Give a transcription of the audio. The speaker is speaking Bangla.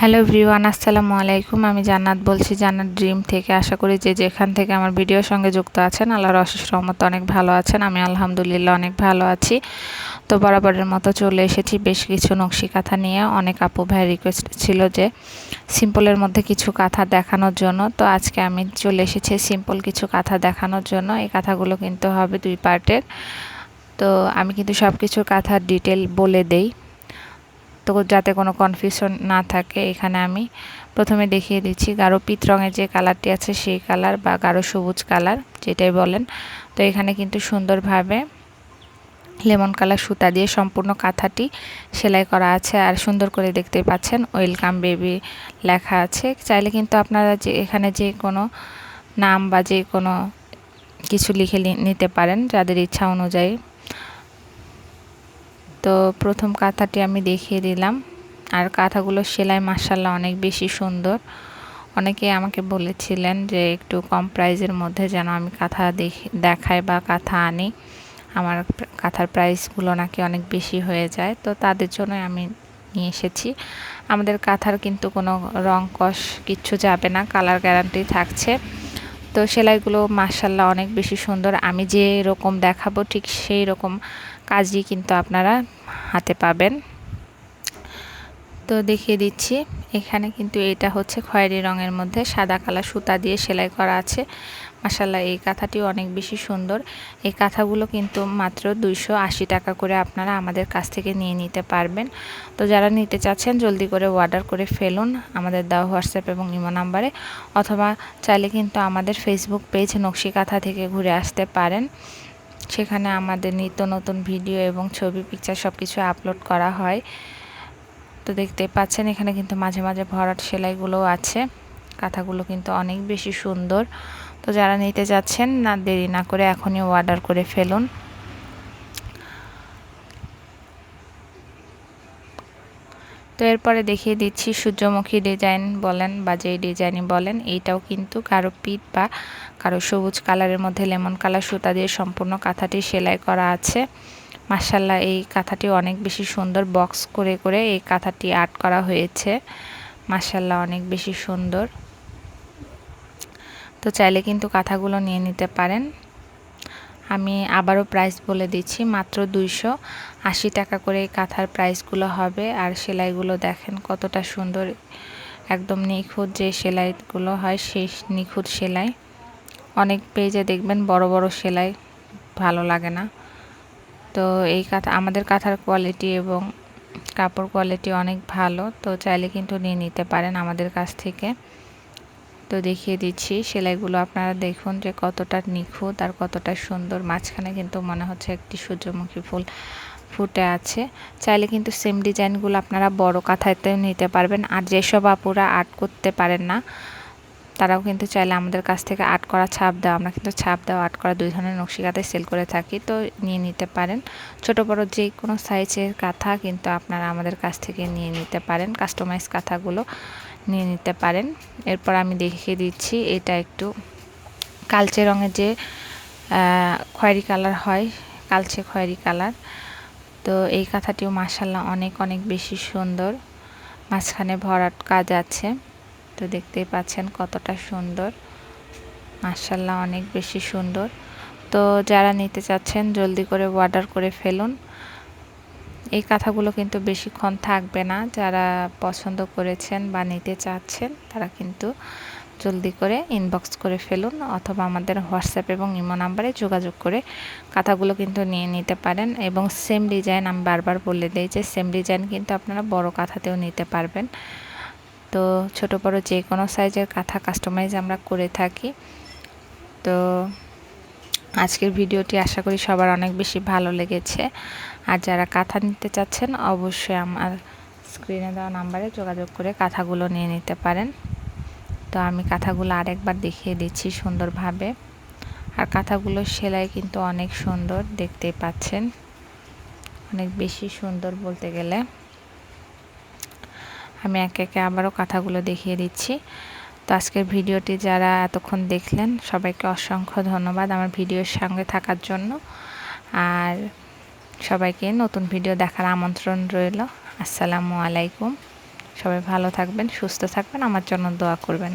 হ্যালো ভিওয়ান আসসালামু আলাইকুম। আমি জান্নাত বলছি, জান্নাত ড্রিম থেকে। আশা করি যে যেখান থেকে আমার ভিডিওর সঙ্গে যুক্ত আছেন, আল্লাহর অশেষ রহমত অনেক ভালো আছেন। আমি আলহামদুলিল্লাহ অনেক ভালো আছি। তো বরাবরের মতো চলে এসেছি বেশ কিছু নকশি কাঁথা নিয়ে। অনেক আপু ভাই রিকোয়েস্ট ছিল যে সিম্পলের মধ্যে কিছু কাঁথা দেখানোর জন্য। তো আজকে আমি চলে এসেছি সিম্পল কিছু কাঁথা দেখানোর জন্য। এই কাঁথাগুলো কিন্তু হবে দুই পার্টের তো আমি কিন্তু সব কিছুর কাঁথার ডিটেল বলে দেই। তো যাতে কোনো কনফিউশন না থাকে, এখানে আমি প্রথমে দেখিয়ে দিচ্ছি গাঢ় পিত রঙের যে কালারটি আছে সেই কালার বা গাঢ় সবুজ কালার যেটাই বলেন। তো এখানে কিন্তু সুন্দরভাবে লেমন কালার সুতা দিয়ে সম্পূর্ণ কাঁথাটি সেলাই করা আছে আর সুন্দর করে দেখতে পাচ্ছেন ওয়েলকাম বেবি লেখা আছে। চাইলে কিন্তু আপনারা যে এখানে যে কোনো নাম বা যে কোনো কিছু লিখে নিতে পারেন যাদের ইচ্ছা অনুযায়ী। তো প্রথম কাঁথাটি আমি দেখিয়ে দিলাম। আর কাঁথাগুলো সেলাই মার্শাল্লাহ অনেক বেশি সুন্দর। অনেকে আমাকে বলেছিলেন যে একটু কম প্রাইজের মধ্যে যেন আমি কাঁথা দেখি, দেখাই বা কাঁথা আনি। আমার কাঁথার প্রাইসগুলো নাকি অনেক বেশি হয়ে যায়। তো তাদের জন্য আমি নিয়ে এসেছি। আমাদের কাঁথার কিন্তু কোনো রং কষ কিচ্ছু যাবে না, কালার গ্যারান্টি থাকছে। তো সেলাইগুলো মার্শাল্লাহ অনেক বেশি সুন্দর। আমি যে রকম দেখাবো ঠিক সেই রকম কাজই কিন্তু আপনারা হাতে পাবেন। তো দেখিয়ে দিচ্ছি, এখানে কিন্তু এটা হচ্ছে খয়েরি রঙের মধ্যে সাদা কালার সুতা দিয়ে সেলাই করা আছে। মাসাল্লাহ এই কাঁথাটিও অনেক বেশি সুন্দর। এই কাঁথাগুলো কিন্তু মাত্র দুইশো আশি টাকা করে আপনারা আমাদের কাছ থেকে নিয়ে নিতে পারবেন। তো যারা নিতে চাচ্ছেন, জলদি করে অর্ডার করে ফেলুন আমাদের দেওয়া হোয়াটসঅ্যাপ এবং ইমো নাম্বারে, অথবা চাইলে কিন্তু আমাদের ফেসবুক পেজ নকশি কাঁথা থেকে ঘুরে আসতে পারেন। সেখানে আমাদের নিত্য নতুন ভিডিও এবং ছবি পিকচার সব কিছু আপলোড করা হয়। তো দেখতে পাচ্ছেন, এখানে কিন্তু মাঝে মাঝে ভরাট সেলাইগুলোও আছে। কাঁথাগুলো কিন্তু অনেক বেশি সুন্দর। তো যারা নিতে যাচ্ছেন, না দেরি না করে এখনই অর্ডার করে ফেলুন। তো এরপরে দেখিয়ে দিচ্ছি সূর্যমুখী ডিজাইন বলেন বা যেই ডিজাইনই বলেন, এইটাও কিন্তু কারও পিঠ বা কারও সবুজ কালারের মধ্যে লেমন কালার সুতা দিয়ে সম্পূর্ণ কাঁথাটি সেলাই করা আছে। মার্শাল্লাহ এই কাঁথাটি অনেক বেশি সুন্দর বক্স করে করে এই কাঁথাটি আর্ট করা হয়েছে। মার্শাল্লাহ অনেক বেশি সুন্দর। তো চাইলে কিন্তু কাঁথাগুলো নিয়ে নিতে পারেন। আমি আবারও প্রাইস বলে দিচ্ছি, মাত্র দুইশো আশি টাকা করে এই কাঁথার প্রাইসগুলো হবে। আর সেলাইগুলো দেখেন কতটা সুন্দর, একদম নিখুঁত যে সেলাইগুলো হয় সেই নিখুঁত সেলাই। অনেক পেজে দেখবেন বড় বড় সেলাই ভালো লাগে না। তো এই কাঁথা, আমাদের কাঁথার কোয়ালিটি এবং কাপড় কোয়ালিটি অনেক ভালো, তো চাইলে কিন্তু নিয়ে নিতে পারেন আমাদের কাছ থেকে। তো দেখিয়ে দিচ্ছি। সেলাইগুলো আপনারা দেখুন যে কতটা নিখুঁত আর কতটা সুন্দর। মাঝখানে কিন্তু মনে হচ্ছে একটি সূর্যমুখী ফুল ফুটে আছে। চাইলে কিন্তু সেম ডিজাইনগুলো আপনারা বড় কাঁথাতেও নিতে পারবেন। আর যেসব আপুরা আর্ট করতে পারেন না, তারাও কিন্তু চাইলে আমাদের কাছ থেকে আর্ট করা ছাপ দেওয়া, আমরা কিন্তু ছাপ দেওয়া আর্ট করা দুই ধরনের নকশি কাঁথায় সেল করে থাকি, তো নিয়ে নিতে পারেন। ছোট, বড় যে কোনো সাইজের কাঁথা কিন্তু আপনারা আমাদের কাছ থেকে নিয়ে নিতে পারেন কাস্টমাইজ কাঁথাগুলো। নিয়ে নিতে পারেন। এরপর আমি দেখিয়ে দিচ্ছি এটা একটু কালচে রঙের যে খয়েরি কালার হয়, কালচে খয়েরি কালার। তো এই কাঁথাটিও মাসাল্লাহ অনেক অনেক বেশি সুন্দর। মাঝখানে ভরাট কাজ আছে। তো দেখতেই পাচ্ছেন কতটা সুন্দর। মাসাল্লাহ অনেক বেশি সুন্দর। তো যারা নিতে চাচ্ছেন জলদি করে অর্ডার করে ফেলুন। এই কাঁথাগুলো কিন্তু বেশিক্ষণ থাকবে না। যারা পছন্দ করেছেন বা নিতে চাচ্ছেন, তারা কিন্তু জলদি করে ইনবক্স করে ফেলুন অথবা আমাদের হোয়াটসঅ্যাপ এবং ইমো নাম্বারে যোগাযোগ করে কাঁথাগুলো কিন্তু নিয়ে নিতে পারেন এবং সেম ডিজাইন আমি বারবার বলে দিই যে সেম ডিজাইন কিন্তু আপনারা বড় কাঁথাতেও নিতে পারবেন। তো ছোট বড় যে কোনো সাইজের কাঁথা কাস্টমাইজ আমরা করে থাকি। তো আজকের ভিডিওটি আশা করি সবার অনেক বেশি ভালো লেগেছে। আর যারা কাঁথা নিতে চাচ্ছেন, অবশ্যই আমার স্ক্রিনে দেওয়া নাম্বারে যোগাযোগ করে কাঁথাগুলো নিয়ে নিতে পারেন। তো আমি কাঁথাগুলো আরেকবার দেখিয়ে দিচ্ছি সুন্দরভাবে। আর কাঁথাগুলো সেলাই কিন্তু অনেক সুন্দর, দেখতেই পাচ্ছেন। অনেক বেশি সুন্দর বলতে গেলে। আমি একে একে আবারও কাঁথাগুলো দেখিয়ে দিচ্ছি। তো আজকের ভিডিওটি যারা এতক্ষণ দেখলেন, সবাইকে অসংখ্য ধন্যবাদ আমার ভিডিওর সঙ্গে থাকার জন্য। আর সবাইকে নতুন ভিডিও দেখার আমন্ত্রণ রইল। আসসালামু আলাইকুম। সবাই ভালো থাকবেন, সুস্থ থাকবেন, আমার জন্য দোয়া করবেন।